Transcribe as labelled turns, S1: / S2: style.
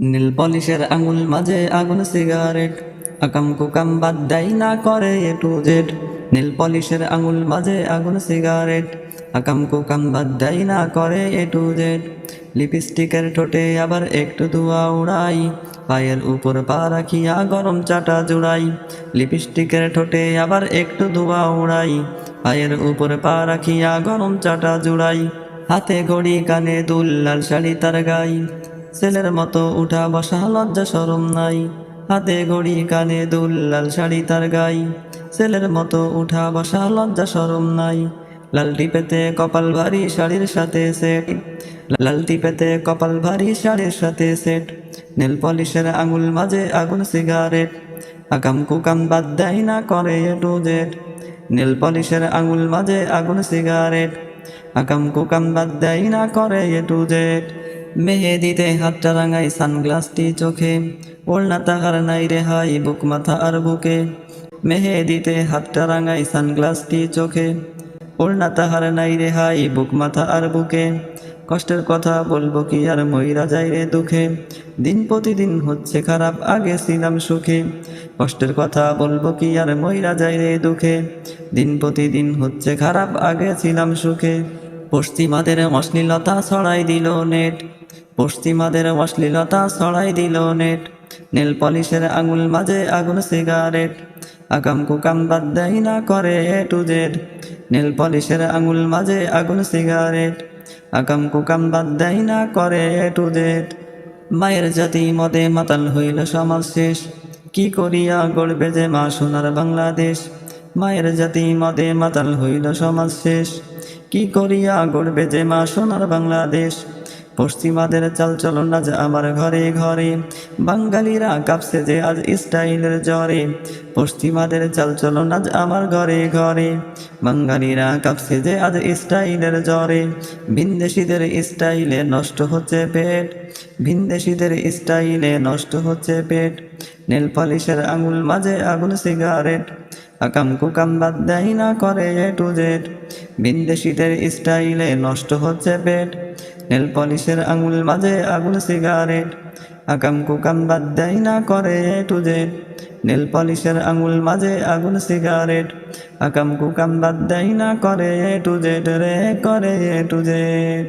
S1: নীল পলিশের আঙুল মাঝে আগুন সিগারেট, আকাম কুকাম বাদ দেয় না করে এ টু জেড নীল পলিশের আঙুল মাঝে আগুন সিগারেট, আকাম কুকাম বাদ দেয় না করে এ টু জেড লিপস্টিকের ঠোঁটে আবার একটু ধোয়া উড়াই, পায়ের উপর পা রাখিয়া গরম চাটা জুড়াই। লিপস্টিকের ঠোঁটে আবার একটু ধোয়া উড়াই, পায়ের উপর পা রাখিয়া গরম চাটা জুড়াই। হাতে ঘড়ি কানে দুল, লাল শাড়ি তার গাই। ছেলের মতো উঠা বসা, লজ্জা সরম নাই। হাতে ঘড়ি, কানে দুল, লাল শাড়ি তার গাই। ছেলের মতো উঠা বসা, লজ্জা সরম নাই। লালটি পেতে কপাল ভারী, শাড়ির সাথে সেট। লালটি পেতে কপাল ভারী, শাড়ির সাথে সেট। নীল পলিশের আঙুল মাঝে আগুন সিগারেট। আকাম কুকাম বাদ দেয় না, করে এ টু জেড। নীল পলিশের আঙুল মাঝে আগুন সিগারেট। আকাম কুকাম বাদ দেয় না, করে এ টু জেড। মেহেদিতে হাতটা রাঙাই সানগ্লাসটি চোখে, ওড়না তাহার নাই রেহাই বুক মাথা আর বুকে। মেহেদিতে হাতটা রাঙাই সানগ্লাসটি চোখে, ওড়না তাহার নাই রেহাই বুক মাথা আর বুকে। কষ্টের কথা বলব কি আর ময়রা যায় রে দুঃখে। দিন প্রতিদিন হচ্ছে খারাপ, আগে ছিলাম সুখে। কষ্টের কথা বলব কি আর ময়রা যায় রে দুঃখে। দিন প্রতিদিন হচ্ছে খারাপ, আগে ছিলাম সুখে। পশ্চিমাদের অশ্লীলতা ছড়াই দিল নেট। পশ্চিমাদের অশ্লীলতা ছড়াই দিল নেট। নীল পলিশের আঙুল মাঝে আগুন সিগারেট। আগাম কুকাম বাদ দেয় না করে এ টু জেড নীল পলিশের আঙুল মাঝে আগুন সিগারেট। আগাম কুকাম বাদ দেয় না করে এ টু জেড মায়ের জাতি মদে মাতাল হইল সমাজ শেষ। কি করিয়া গড়বে যে মা সোনার বাংলাদেশ? মায়ের জাতি মদে মাতাল হইল সমাজ শেষ। কি করিয়া গড়বে যে মা সোনার বাংলাদেশ? পশ্চিমাদের চাল চলন আজ আমার ঘরে ঘরে। বাঙালিরা কাঁপছে যে আজ স্টাইলের জ্বরে। পশ্চিমাদের চাল চলন আজ আমার ঘরে ঘরে। বাঙালিরা কাঁপছে যে আজ স্টাইলের জ্বরে। ভিনদেশিদের স্টাইলে নষ্ট হচ্ছে পেট। ভিনদেশিদের স্টাইলে নষ্ট হচ্ছে পেট। নীল পলিশের আঙুল মাঝে আগুন সিগারেট। আকাম কুকাম বাদ দেয় না করে এ টু জেড বিন্দেশিদের স্টাইলে নষ্ট হচ্ছে পেট। নীল পলিশের আঙুল মাঝে আগুন সিগারেট। আকাম কুকাম বাদ দেয় না করে এ টু জেড নীল পলিশের আঙুল মাঝে আগুন সিগারেট। আকাম কুকাম বাদ দেয় না করে এ টু জেড রে, করে এ টু জেড